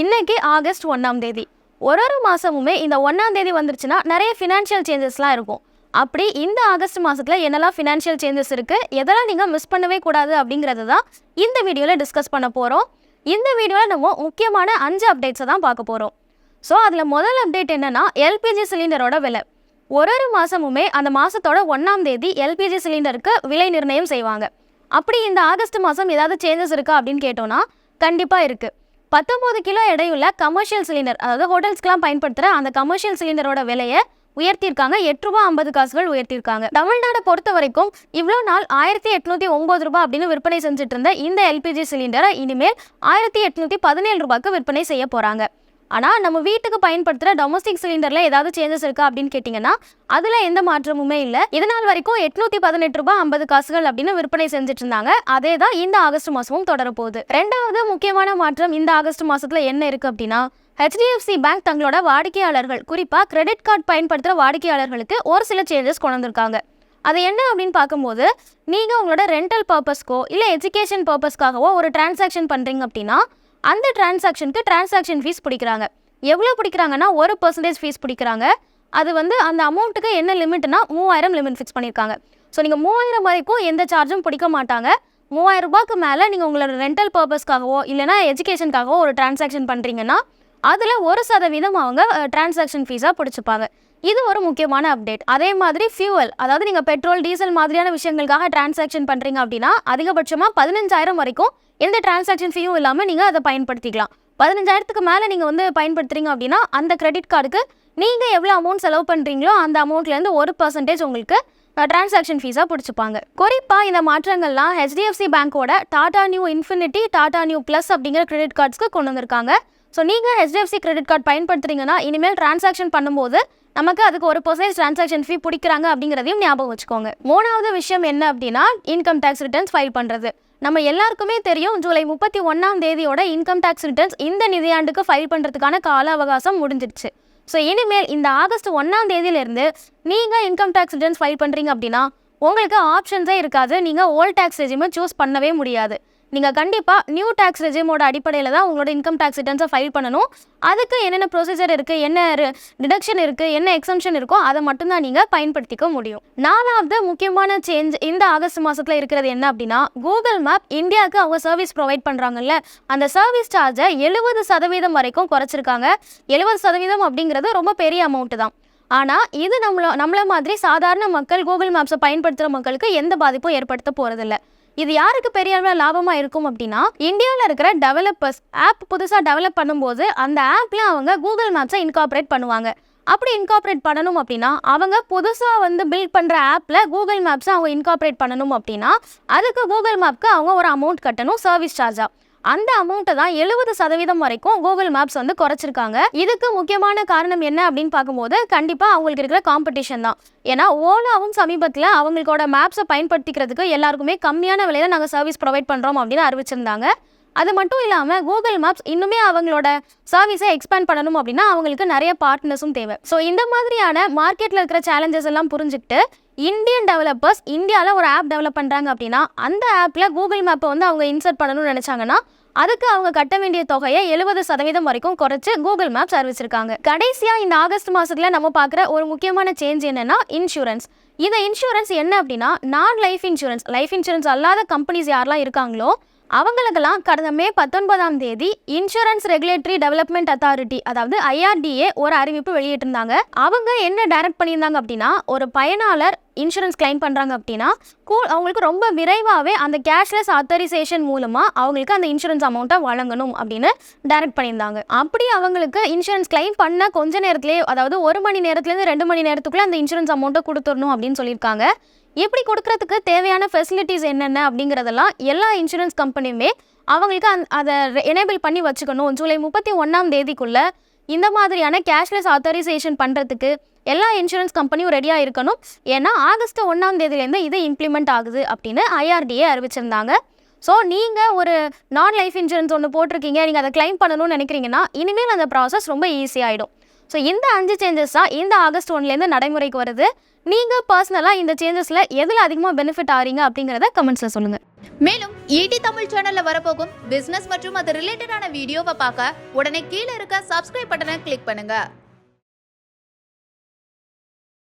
இன்னைக்கு ஆகஸ்ட் ஒன்றாம் தேதி. ஒரு ஒரு மாதமுமே இந்த ஒன்றாம் தேதி வந்துருச்சுன்னா நிறைய ஃபினான்ஷியல் சேஞ்சஸ்லாம் இருக்கும். அப்படி இந்த ஆகஸ்ட் மாதத்தில் என்னெல்லாம் ஃபினான்ஷியல் சேஞ்சஸ் இருக்குது எதெல்லாம் நீங்கள் மிஸ் பண்ணவே கூடாது அப்படிங்கிறது தான் இந்த வீடியோவில் டிஸ்கஸ் பண்ண போகிறோம் இந்த வீடியோவில் நம்ம முக்கியமான அஞ்சு அப்டேட்ஸை தான் பார்க்க போகிறோம் ஸோ அதில் முதல் அப்டேட் என்னென்னா எல்பிஜி சிலிண்டரோட விலை. ஒரு ஒரு மாதமுமே அந்த மாதத்தோட ஒன்றாம் தேதி எல்பிஜி சிலிண்டருக்கு விலை நிர்ணயம் செய்வாங்க. அப்படி இந்த ஆகஸ்ட் மாதம் ஏதாவது சேஞ்சஸ் இருக்கா அப்படின்னு கேட்டோன்னா கண்டிப்பாக இருக்குது பத்தொம்போது கிலோ எடையுள்ள கமர்ஷியல் சிலிண்டர் அதாவது ஹோட்டல்ஸ்க்கெலாம் பயன்படுத்துகிற அந்த கமர்ஷியல் சிலிண்டரோட விலையை உயர்த்தியிருக்காங்க. எட்டு ரூபா ஐம்பது காசுகள் உயர்த்தியிருக்காங்க. தமிழ்நாடை பொறுத்த வரைக்கும் இவ்வளோ நாள் ஆயிரத்தி எட்நூத்தி ஒம்பது ரூபாய் அப்படின்னு விற்பனை செஞ்சுட்டு இருந்த இந்த எல்பிஜி சிலிண்டரை இனிமேல் ஆயிரத்தி எட்நூத்தி பதினேழு ரூபாய்க்கு விற்பனை செய்ய போகிறாங்க ஆனால் நம்ம வீட்டுக்கு பயன்படுத்துகிற டொமஸ்டிக் சிலிண்டரில் ஏதாவது சேஞ்சஸ் இருக்கா அப்படின்னு கேட்டிங்கன்னா அதில் எந்த மாற்றமுமே இல்லை. இதனால் வரைக்கும் எட்நூற்றி பதினெட்டு ரூபாய் ஐம்பது காசுகள் அப்படின்னு விற்பனை செஞ்சுட்டு இருந்தாங்க அதே தான் இந்த ஆகஸ்ட் மாதமும் தொடரப்போகுது. ரெண்டாவது முக்கியமான மாற்றம் இந்த ஆகஸ்ட் மாதத்தில் என்ன இருக்குது அப்படின்னா ஹெச்டிஎஃப்சி பேங்க் தங்களோட வாடிக்கையாளர்கள் குறிப்பாக கிரெடிட் கார்டு பயன்படுத்துகிற வாடிக்கையாளர்களுக்கு ஒரு சில சேஞ்சஸ் கொண்டு வந்திருக்காங்க. அது என்ன அப்படின்னு பார்க்கும்போது நீங்கள் உங்களோட ரெண்டல் பர்பஸ்க்கோ இல்லை எஜுகேஷன் பர்பஸ்க்காகவோ ஒரு டிரான்சாக்ஷன் பண்ணுறீங்க அப்படின்னா அந்த டிரான்சாக்ஷனுக்கு டிரான்சாக்ஷன் ஃபீஸ் பிடிக்கிறாங்க. எவ்வளோ பிடிக்கிறாங்கன்னா ஒரு பர்சன்டேஜ் ஃபீஸ் பிடிக்கிறாங்க. அது வந்து அந்த அமௌண்ட்டுக்கு என்ன லிமிட்னா மூவாயிரம் லிமிட் ஃபிக்ஸ் பண்ணியிருக்காங்க. ஸோ நீங்கள் மூவாயிரம் வரைக்கும் எந்த சார்ஜும் பிடிக்க மாட்டாங்க. மூவாயிரம் ரூபாய்க்கு மேலே நீங்கள் உங்களோட ரெண்டல் பர்பஸ்க்காகவோ இல்லைனா எஜுகேஷனுக்காகவோ ஒரு டிரான்சாக்ஷன் பண்ணுறீங்கன்னா அதில் ஒரு சதவீதம் அவங்க டிரான்சாக்ஷன் ஃபீஸாக பிடிச்சிப்பாங்க. இது ஒரு முக்கியமான அப்டேட் அதே மாதிரி ஃபியூவல் அதாவது நீங்கள் பெட்ரோல் டீசல் மாதிரியான விஷயங்களுக்காக டிரான்சாக்ஷன் பண்ணுறீங்க அப்படின்னா அதிகபட்சமாக பதினஞ்சாயிரம் வரைக்கும் எந்த டிரான்சாக்ஷன் ஃபீயும் இல்லாமல் நீங்கள் அதை பயன்படுத்திக்கலாம். பதினஞ்சாயிரத்துக்கு மேலே நீங்கள் வந்து பயன்படுத்துறீங்க அப்படின்னா அந்த கிரெடிட் கார்டுக்கு நீங்கள் எவ்வளோ அமௌண்ட் செலவு பண்ணுறீங்களோ அந்த அமௌண்ட்லேருந்து ஒரு பர்சன்டேஜ் உங்களுக்கு டிரான்சாக்ஷன் ஃபீஸாக பிடிச்சிப்பாங்க. குறிப்பாக இந்த மாற்றங்கள்லாம் HDFC பேங்க்கோட Tata new infinity Tata new plus அப்படிங்கிற கிரெடிட் கார்ட்ஸ்க்கு கொண்டு வந்திருக்காங்க. ஸோ நீங்கள் ஹெச்டிஎஃப்சி கிரெடிட் கார்டு பயன்படுத்துறீங்கன்னா இனிமேல் டிரான்சாக்ஷன் பண்ணும்போது நமக்கு அதுக்கு ஒரு பர்சன்டேஜ் டிரான்சாக்ஷன் ஃபீ பிடிக்கிறாங்க அப்படிங்கிறதையும் ஞாபகம் வச்சுக்கோங்க. மூணாவது விஷயம் என்ன அப்படின்னா இன்கம் டேக்ஸ் ரிட்டர்ன்ஸ் ஃபைல் பண்ணுறது நம்ம எல்லாருக்குமே தெரியும் ஜூலை முப்பத்தி ஒன்றாம் தேதியோட இன்கம் டேக்ஸ் ரிட்டர்ன்ஸ் இந்த நிதியாண்டுக்கு ஃபைல் பண்ணுறதுக்கான கால அவகாசம் முடிஞ்சிடுச்சு. ஸோ இனிமேல் இந்த ஆகஸ்ட் ஒன்றாம் தேதியிலேருந்து நீங்கள் இன்கம் டேக்ஸ் ரிட்டர்ன்ஸ் ஃபைல் பண்ணுறீங்க அப்படின்னா உங்களுக்கு ஆப்ஷன்ஸே இருக்காது. நீங்கள் ஓல்ட் டேக்ஸ் ரெஜிமை சூஸ் பண்ணவே முடியாது. நீங்கள் கண்டிப்பாக நியூ டேக்ஸ் ரெஜிமோட அடிப்படையில் தான் உங்களோட இன்கம் டேக்ஸ் ரிட்டர்ன்ஸை ஃபைல் பண்ணணும். அதுக்கு என்னென்ன ப்ரொசீஜர் இருக்குது என்ன டிடக்ஷன் இருக்குது என்ன எக்ஸம்ஷன் இருக்கோ அதை மட்டும்தான் நீங்கள் பயன்படுத்திக்க முடியும். நாலாவது முக்கியமான சேஞ்ச் இந்த ஆகஸ்ட் மாதத்தில் இருக்கிறது என்ன அப்படின்னா கூகுள் மேப் இந்தியாவுக்கு அவங்க சர்வீஸ் ப்ரொவைட் பண்ணுறாங்கல்ல அந்த சர்வீஸ் சார்ஜை எழுபது சதவீதம் வரைக்கும் குறைச்சிருக்காங்க. எழுபது சதவீதம் அப்படிங்கிறது ரொம்ப பெரிய அமௌண்ட்டு தான். ஆனால் இது நம்மள நம்மள மாதிரி சாதாரண மக்கள் கூகுள் மேப்ஸை பயன்படுத்துகிற மக்களுக்கு எந்த பாதிப்பும் ஏற்படுத்த போகிறதில்ல இது யாருக்கு பெரிய அளவில் லாபமாக இருக்கும் அப்படின்னா இந்தியாவில் இருக்கிற டெவலப்பர்ஸ் ஆப் புதுசாக டெவலப் பண்ணும்போது அந்த ஆப்பில் அவங்க கூகுள் மேப்ஸை இன்கார்பரேட் பண்ணுவாங்க. அப்படி இன்கார்பரேட் பண்ணணும் அப்படின்னா அவங்க புதுசாக வந்து பில்ட் பண்ணுற ஆப்பில் கூகுள் மேப்ஸை அவங்க இன்கார்பரேட் பண்ணணும் அப்படின்னா அதுக்கு கூகுள் மேப்க்கு அவங்க ஒரு அமௌண்ட் கட்டணும் சர்வீஸ் சார்ஜாக அந்த அமௌண்ட்டை தான் எழுபது சதவீதம் வரைக்கும் கூகுள் மேப்ஸ் வந்து குறைச்சிருக்காங்க. இதுக்கு முக்கியமான காரணம் என்ன அப்படின்னு பார்க்கும்போது கண்டிப்பாக அவங்களுக்கு இருக்கிற காம்படிஷன் தான். ஏன்னா ஓலாவும் சமீபத்தில் அவங்களோட மேப்ஸை பயன்படுத்திக்கிறதுக்கு எல்லாருக்குமே கம்மியான விலையில நாங்கள் சர்வீஸ் ப்ரொவைட் பண்ணுறோம் அப்படின்னு அறிவிச்சிருந்தாங்க. அது மட்டும் இல்லாமல் கூகுள் மேப்ஸ் இன்னுமே அவங்களோட சர்வீஸை எக்ஸ்பேண்ட் பண்ணணும் அப்படின்னா அவங்களுக்கு நிறைய பார்ட்னர்ஸும் தேவை. ஸோ இந்த மாதிரியான மார்க்கெட்டில் இருக்கிற சேலஞ்சஸ் எல்லாம் புரிஞ்சுக்கிட்டு இந்தியன் டெவலப்பர்ஸ் இந்தியாவில் ஒரு ஆப் டெவலப் பண்ணுறாங்க அப்படின்னா அந்த ஆப்பில் கூகுள் மேப்பை வந்து அவங்க இன்சர்ட் பண்ணணும்னு நினச்சாங்கன்னா அதுக்கு அவங்க கட்ட வேண்டிய தொகையை எழுபது சதவீதம் வரைக்கும் குறைச்சு கூகுள் மேப்ஸ் அறிவிச்சிருக்காங்க. கடைசியாக இந்த ஆகஸ்ட் மாதத்தில் நம்ம பார்க்குற ஒரு முக்கியமான சேஞ்ச் என்னென்னா இன்சூரன்ஸ் இந்த இன்சூரன்ஸ் என்ன அப்படின்னா நான் லைஃப் இன்சூரன்ஸ் லைஃப் இன்சூரன்ஸ் அல்லாத கம்பெனிஸ் யாரெல்லாம் இருக்காங்களோ அவங்களுக்கெல்லாம் கடந்த மே பத்தொன்பதாம் தேதி இன்சூரன்ஸ் ரெகுலேட்டரி டெவலப்மெண்ட் அத்தாரிட்டி அதாவது ஐஆர்டிஏ ஒரு அறிவிப்பு வெளியிட்டிருந்தாங்க. அவங்க என்ன டைரக்ட் பண்ணியிருந்தாங்க அப்படின்னா ஒரு பயனாளர் இன்சூரன்ஸ் கிளைம் பண்ணுறாங்க அப்படின்னா கூ அவங்களுக்கு ரொம்ப விரைவாகவே அந்த கேஷ்லெஸ் ஆத்தரைசேஷன் மூலமாக அவங்களுக்கு அந்த இன்சூரன்ஸ் அமௌண்ட்டை வழங்கணும் அப்படின்னு டைரக்ட் பண்ணியிருந்தாங்க. அப்படி அவங்களுக்கு இன்சூரன்ஸ் கிளைம் பண்ண கொஞ்ச நேரத்துலேயே அதாவது ஒரு மணி நேரத்துலேருந்து ரெண்டு மணி நேரத்துக்குள்ளே அந்த இன்சூரன்ஸ் அமௌண்ட்டை கொடுத்துடணும் அப்படின்னு சொல்லியிருக்காங்க. இப்படி கொடுக்கறதுக்கு தேவையான ஃபெசிலிட்டிஸ் என்னென்ன அப்படிங்கிறதெல்லாம் எல்லா இன்சூரன்ஸ் கம்பெனியுமே அவங்களுக்கு அந் அதை எனேபிள் பண்ணி வச்சுக்கணும். ஜூலை முப்பத்தி ஒன்றாம் தேதிக்குள்ளே இந்த மாதிரியான கேஷ்லெஸ் ஆத்தரைசேஷன் பண்ணுறதுக்கு எல்லா இன்சூரன்ஸ் கம்பெனியும் ரெடியாக இருக்கணும். ஏன்னா ஆகஸ்ட் ஒன்றாம் தேதியிலேருந்து இது இம்ப்ளிமெண்ட் ஆகுது அப்படின்னு ஐஆர்டிஏ அறிவிச்சிருந்தாங்க. ஸோ நீங்கள் ஒரு நான் லைஃப் இன்சூரன்ஸ் ஒன்று போட்டிருக்கீங்க நீங்கள் அதை கிளைம் பண்ணணும்னு நினைக்கிறீங்கன்னா இனிமேல் அந்த ப்ராசஸ் ரொம்ப ஈஸியாகிடும் ஸோ இந்த அஞ்சு சேஞ்சஸ் தான் இந்த ஆகஸ்ட் ஒன்லேருந்து நடைமுறைக்கு வருது. நீங்கள் பர்சனலாக இந்த சேஞ்சஸில் எதில் அதிகமாக பெனிஃபிட் ஆகிறீங்க அப்படிங்கிறத கமெண்ட்ஸில் சொல்லுங்கள் மேலும் ஈடி தமிழ் சேனலில் வரப்போகும் பிஸ்னஸ் மற்றும் அது ரிலேட்டடான வீடியோவை பார்க்க உடனே கீழே இருக்க சப்ஸ்கிரைப் பட்டனை கிளிக் பண்ணுங்கள்